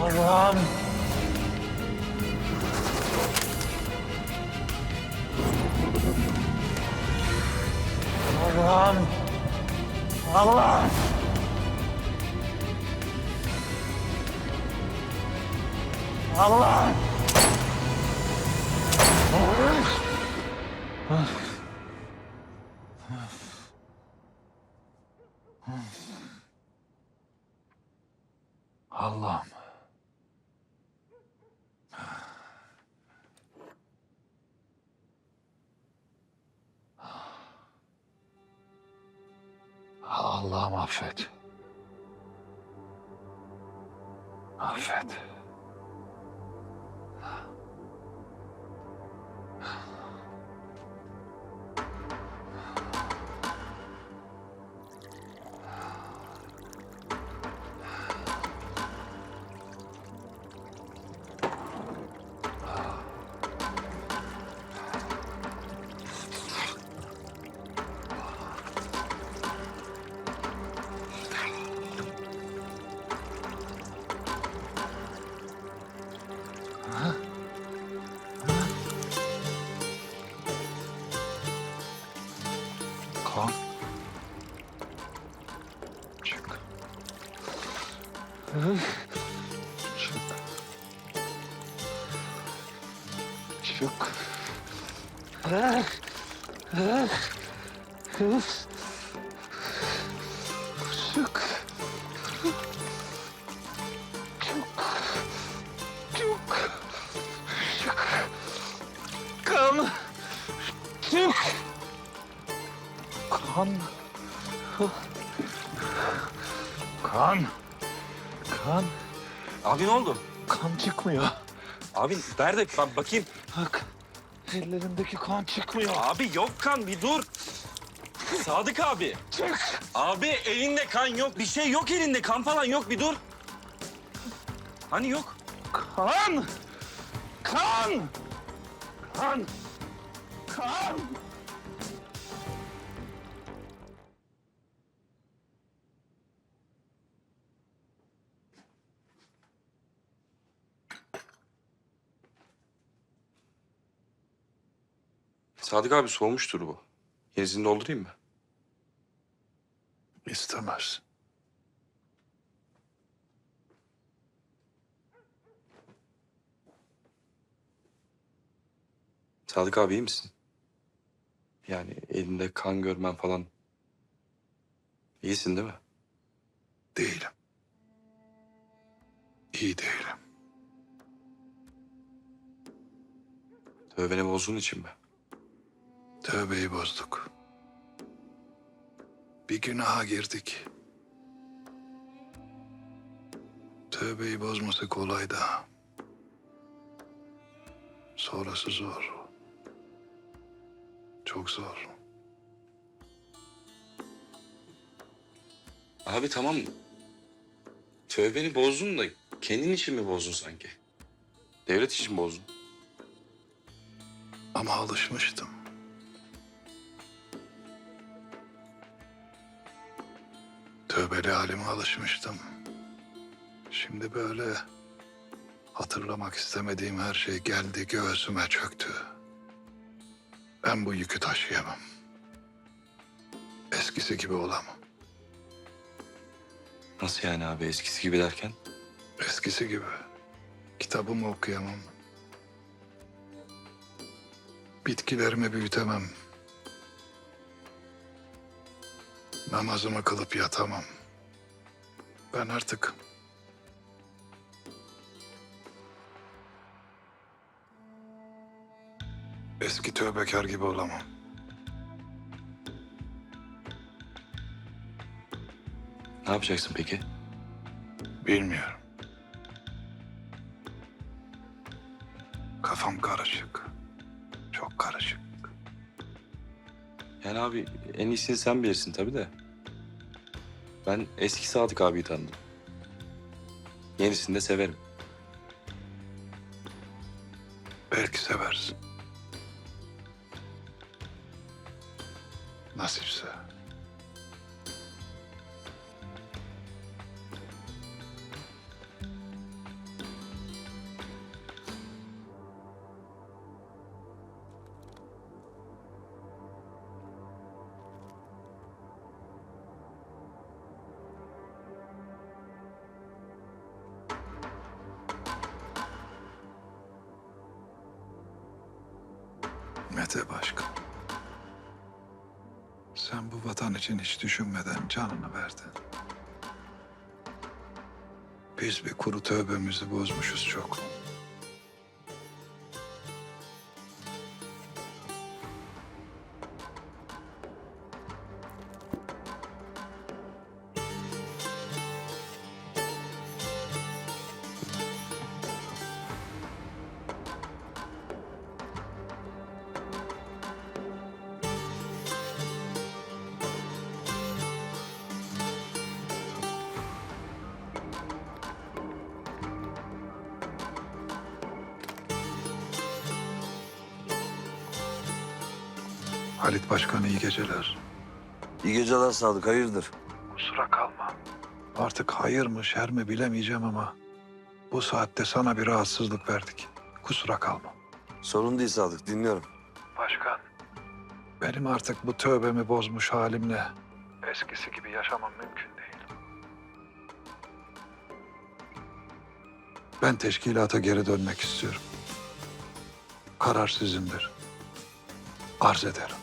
Allah'ım. Allah'ım. Allah. Allah. Allah'ım. Allah'ım affet. Affet. Kan. Çık. Çık. Çık. Çık. Kan. Kan. Kan. Abi ne oldu? Kan çıkmıyor. Abi nerede? Bak bakayım. Bak. Ellerimdeki kan çıkmıyor. Abi yok kan bir dur. Sadık abi. Çık. Abi elinde kan yok. Bir şey yok elinde. Kan falan yok. Bir dur. Hani yok? Kan. Kan. Kan. Kan. Sadık abi soğumuştur bu. Yenisini doldurayım mı? İstemez. Sadık abi iyi misin? Yani elinde kan görmen falan. İyisin değil mi? Değilim. İyi değilim. Tövbeni bozduğun için mi? Tövbeyi bozduk. Bir günaha girdik. Tövbeyi bozması kolay da. Sonrası zor. Çok zor. Abi tamam. Tövbeni bozdun da kendin için mi bozdun sanki? Devlet için bozdun. Ama alışmıştım. Tövbeli halime alışmıştım. Şimdi böyle hatırlamak istemediğim her şey geldi göğsüme çöktü. Ben bu yükü taşıyamam. Eskisi gibi olamam. Nasıl yani abi eskisi gibi derken? Eskisi gibi. Kitabımı okuyamam. Bitkilerimi büyütemem. Namazımı kılıp yatamam. Ben artık eski tövbekar gibi olamam. Ne yapacaksın peki? Bilmiyorum. Kafam karışık. Çok karışık. Yani abi en iyisini sen bilirsin tabii de. Ben eski Sadık abiyi tanıdım. Yenisini de severim. Belki seversin. Nasipse. Mete Başkan. Sen bu vatan için hiç düşünmeden canını verdin. Biz bir kuru tövbemizi bozmuşuz çok. Halit Başkan iyi geceler. İyi geceler Sadık, hayırdır? Kusura kalma. Artık hayır mı şer mi bilemeyeceğim ama bu saatte sana bir rahatsızlık verdik. Kusura kalma. Sorun değil Sadık, dinliyorum. Başkan. Benim artık bu tövbemi bozmuş halimle eskisi gibi yaşamam mümkün değil. Ben teşkilata geri dönmek istiyorum. Karar sizindir. Arz ederim.